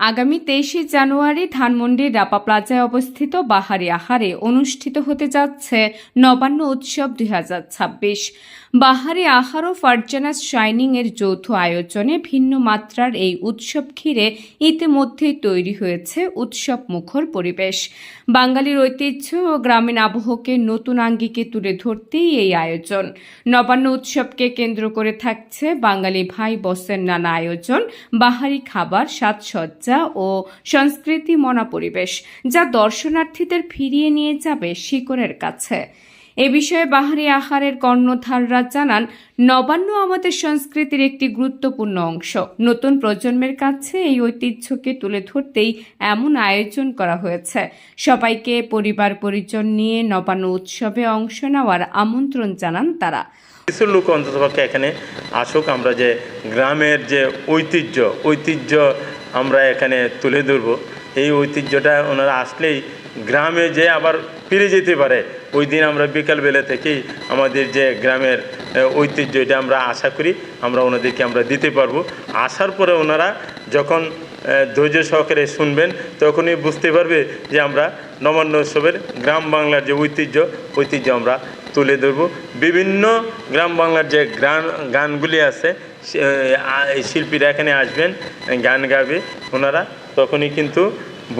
আগামী তেইশে জানুয়ারি ধানমন্ডির রাপা প্লাজায় অবস্থিত বাহারি আহারে অনুষ্ঠিত হতে যাচ্ছে নবান্ন উৎসব দুই হাজার ছাব্বিশ। বাহারি আহার ও ফারজানাস শাইনিং এর যৌথ আয়োজনে ভিন্ন মাত্রার এই উৎসব ঘিরে ইতিমধ্যেই তৈরি হয়েছে উৎসব মুখর পরিবেশ। বাঙালির ঐতিহ্য ও গ্রামীণ আবহকে নতুন আঙ্গিকে তুলে ধরতেই এই আয়োজন। নবান্ন উৎসবকে কেন্দ্র করে থাকছে বাঙালি ভাই বসের নানা আয়োজন, বাহারি খাবার, সাজসজ্জা ও সংস্কৃতি মনা পরিবেশ যা দর্শনার্থীদের ফিরিয়ে নিয়ে যাবে শিকড়ের কাছে। এ বিষয়ে বাহারি আহারের কর্ণধাররা জানান, নবান্ন আমাদের সংস্কৃতির একটি গুরুত্বপূর্ণ অংশ। নতুন প্রজন্মের কাছে এই ঐতিহ্যকে তুলে ধরতেই এমন আয়োজন করা হয়েছে। সবাইকে পরিবার পরিজন নিয়ে নবান্ন উৎসবে অংশ নেওয়ার আমন্ত্রণ জানান তারা। কিছু লোক অন্ততপক্ষে এখানে আসুক, আমরা যে গ্রামের যে ঐতিহ্য ঐতিহ্য আমরা এখানে তুলে ধরব। এই ঐতিহ্যটা ওনারা আসলেই গ্রামে যে আবার ফিরে যেতে পারে, ওই দিন আমরা বিকালবেলা থেকেই আমাদের যে গ্রামের ঐতিহ্য, এটা আমরা আশা করি আমরা ওনাদেরকে আমরা দিতে পারব। আসার পরে ওনারা যখন ধৈর্য সহকারে শুনবেন, তখনই বুঝতে পারবে যে আমরা নবান্ন উৎসবের গ্রাম বাংলার যে ঐতিহ্য ঐতিহ্য আমরা তুলে ধরবো। বিভিন্ন গ্রাম বাংলার যে গান গানগুলি আছে শিল্পীরা এখানে আসবেন, গান গাবে ওনারা, তখনই কিন্তু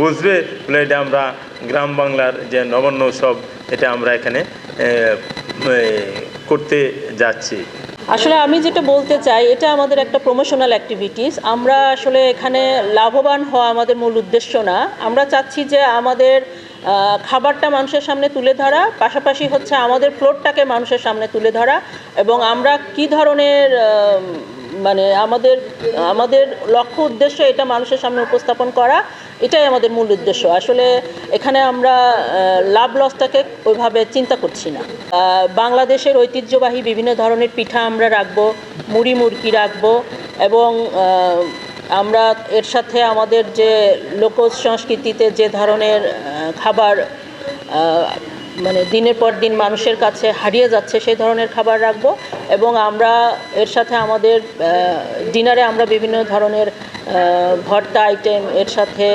বুঝবে বলে এটা আমরা গ্রাম বাংলার যে নবান্ন উৎসব, এটা আমরা এখানে করতে যাচ্ছি। আসলে আমি যেটা বলতে চাই, এটা আমাদের একটা প্রমোশনাল অ্যাক্টিভিটিস আমরা আসলে এখানে লাভবান হওয়া আমাদের মূল উদ্দেশ্য না। আমরা চাচ্ছি যে আমাদের খাবারটা মানুষের সামনে তুলে ধরা, পাশাপাশি হচ্ছে আমাদের ফ্লোরটাকে মানুষের সামনে তুলে ধরা এবং আমরা কি ধরনের মানে আমাদের আমাদের লক্ষ্য উদ্দেশ্য এটা মানুষের সামনে উপস্থাপন করা, এটাই আমাদের মূল উদ্দেশ্য। আসলে এখানে আমরা লাভ লসটাকে ওইভাবে চিন্তা করছি না। বাংলাদেশের ঐতিহ্যবাহী বিভিন্ন ধরনের পিঠা আমরা রাখব, মুড়ি, মুড়কি রাখব এবং আমরা এর সাথে আমাদের যে লোক সংস্কৃতিতে যে ধরনের খাবার মানে দিনের পর দিন মানুষের কাছে হারিয়ে যাচ্ছে, সেই ধরনের খাবার রাখব এবং আমরা এর সাথে আমাদের ডিনারে আমরা বিভিন্ন ধরনের ভর্তা আইটেম এর সাথে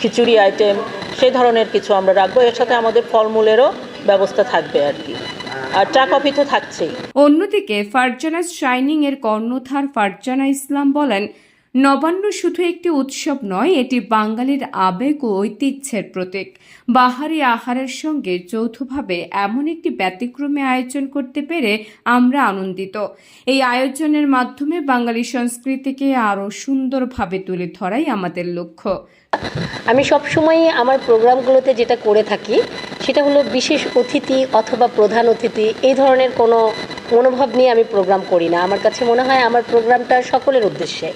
খিচুড়ি আইটেম সেই ধরনের কিছু আমরা রাখব। এর সাথে আমাদের ফলমূলেরও ব্যবস্থা থাকবে আর কি। আর চা, কফি তো থাকছেই। অন্যদিকে ফারজানা শাইনিং এর কর্ণধার ফারজানা ইসলাম বলেন নবান্ন শুধু একটি উৎসব নয়, এটি বাঙালির আবেগ ও ঐতিহ্যের প্রতীক। বাহারি আহারের সঙ্গে যৌথভাবে এমন একটি ব্যতিক্রমে আয়োজন করতে পেরে আমরা আনন্দিত। এই আয়োজনের মাধ্যমে বাঙালি সংস্কৃতিকে আরও সুন্দরভাবে তুলে ধরাই আমাদের লক্ষ্য। আমি সবসময় আমার প্রোগ্রামগুলোতে যেটা করে থাকি, সেটা হলো বিশেষ অতিথি অথবা প্রধান অতিথি, এই ধরনের কোনো মনোভাব নিয়ে আমি প্রোগ্রাম করি না। আমার কাছে মনে হয় আমার প্রোগ্রামটা সকলের উদ্দেশ্যে।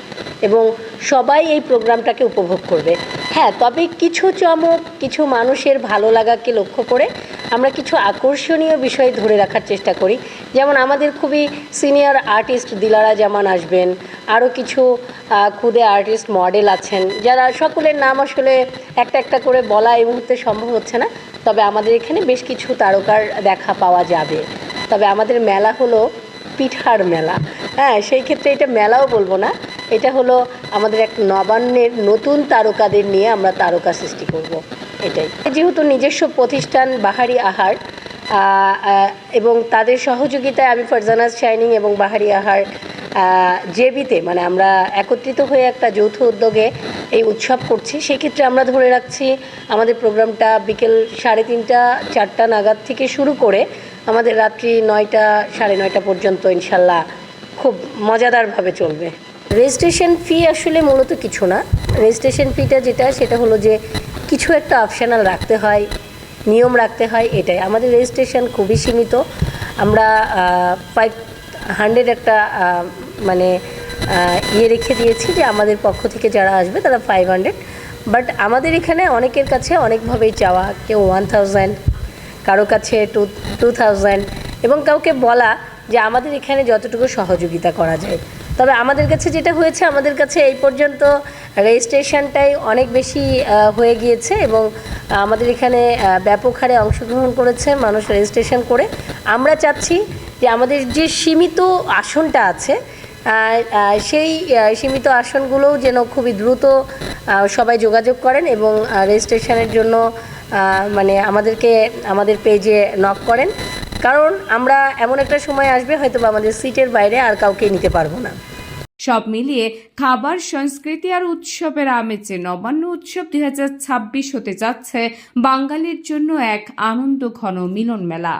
এবং সবাই এই প্রোগ্রামটাকে উপভোগ করবে। হ্যাঁ তবে কিছু চমক, কিছু মানুষের ভালো লাগাকে লক্ষ্য করে আমরা কিছু আকর্ষণীয় বিষয় ধরে রাখার চেষ্টা করি। যেমন আমাদের খুবই সিনিয়র আর্টিস্ট দিলারা জামান আসবেন, আরও কিছু খুদে আর্টিস্ট মডেল আছেন, যারা সকলের নাম আসলে একটা একটা করে বলা এই মুহূর্তে সম্ভব হচ্ছে না। তবে আমাদের এখানে বেশ কিছু তারকার দেখা পাওয়া যাবে। তবে আমাদের মেলা হলো পিঠার মেলা। হ্যাঁ সেই ক্ষেত্রে এটা মেলাও বলব না। এটা হলো আমাদের এক নবান্নের নতুন তারকাদের নিয়ে আমরা তারকা সৃষ্টি করব এটাই। যেহেতু নিজস্ব প্রতিষ্ঠান বাহারি আহার আহ, আহ, এবং তাদের সহযোগিতায় আমি ফারজানাজ শাইনিং এবং বাহারি আহার জেবিতে মানে আমরা একত্রিত হয়ে একটা যৌথ উদ্যোগে এই উৎসব করছি। সেক্ষেত্রে আমরা ধরে রাখছি আমাদের প্রোগ্রামটা বিকেল সাড়ে তিনটা চারটা নাগাদ থেকে শুরু করে আমাদের রাত্রি নয়টা, সাড়ে নয়টা পর্যন্ত ইনশাল্লাহ খুব মজাদারভাবে চলবে। রেজিস্ট্রেশন ফি আসলে মূলত কিছু না। রেজিস্ট্রেশন ফিটা যেটা, সেটা হলো যে কিছু একটা অপশনাল রাখতে হয়, নিয়ম রাখতে হয়, এটাই। আমাদের রেজিস্ট্রেশন খুবই সীমিত। আমরা ফাইভ হান্ড্রেড একটা মানে ইয়ে রেখে দিয়েছি যে আমাদের পক্ষ থেকে যারা আসবে, তারা ফাইভ হান্ড্রেড বাট আমাদের এখানে অনেকের কাছে অনেকভাবেই চাওয়া, কেউ ওয়ান থাউজেন্ড কারও কাছে টু টু থাউজেন্ড এবং কাউকে বলা যে আমাদের এখানে যতটুকু সহযোগিতা করা যায়। তবে আমাদের কাছে যেটা হয়েছে, আমাদের কাছে এই পর্যন্ত রেজিস্ট্রেশনটাই অনেক বেশি হয়ে গিয়েছে এবং আমাদের এখানে ব্যাপক হারে অংশগ্রহণ করেছে মানুষ রেজিস্ট্রেশন করে। আমরা চাচ্ছি যে আমাদের যে সীমিত আসনটা আছে সেই সীমিত আসনগুলোও যেন খুবই দ্রুত সবাই যোগাযোগ করেন এবং রেজিস্ট্রেশনের জন্য মানে আমাদেরকে, আমাদের পেজে নক করেন। কারণ আমরা এমন একটা সময় আসবে হয়তো আমাদের সিটের বাইরে আর কাউকে নিতে পারব না। সব মিলিয়ে খাবার, সংস্কৃতি আর উৎসবের আমেজে নবান্ন উৎসব দু হাজার ছাব্বিশ হতে যাচ্ছে, বাঙালির জন্য এক আনন্দ ঘন মিলন মেলা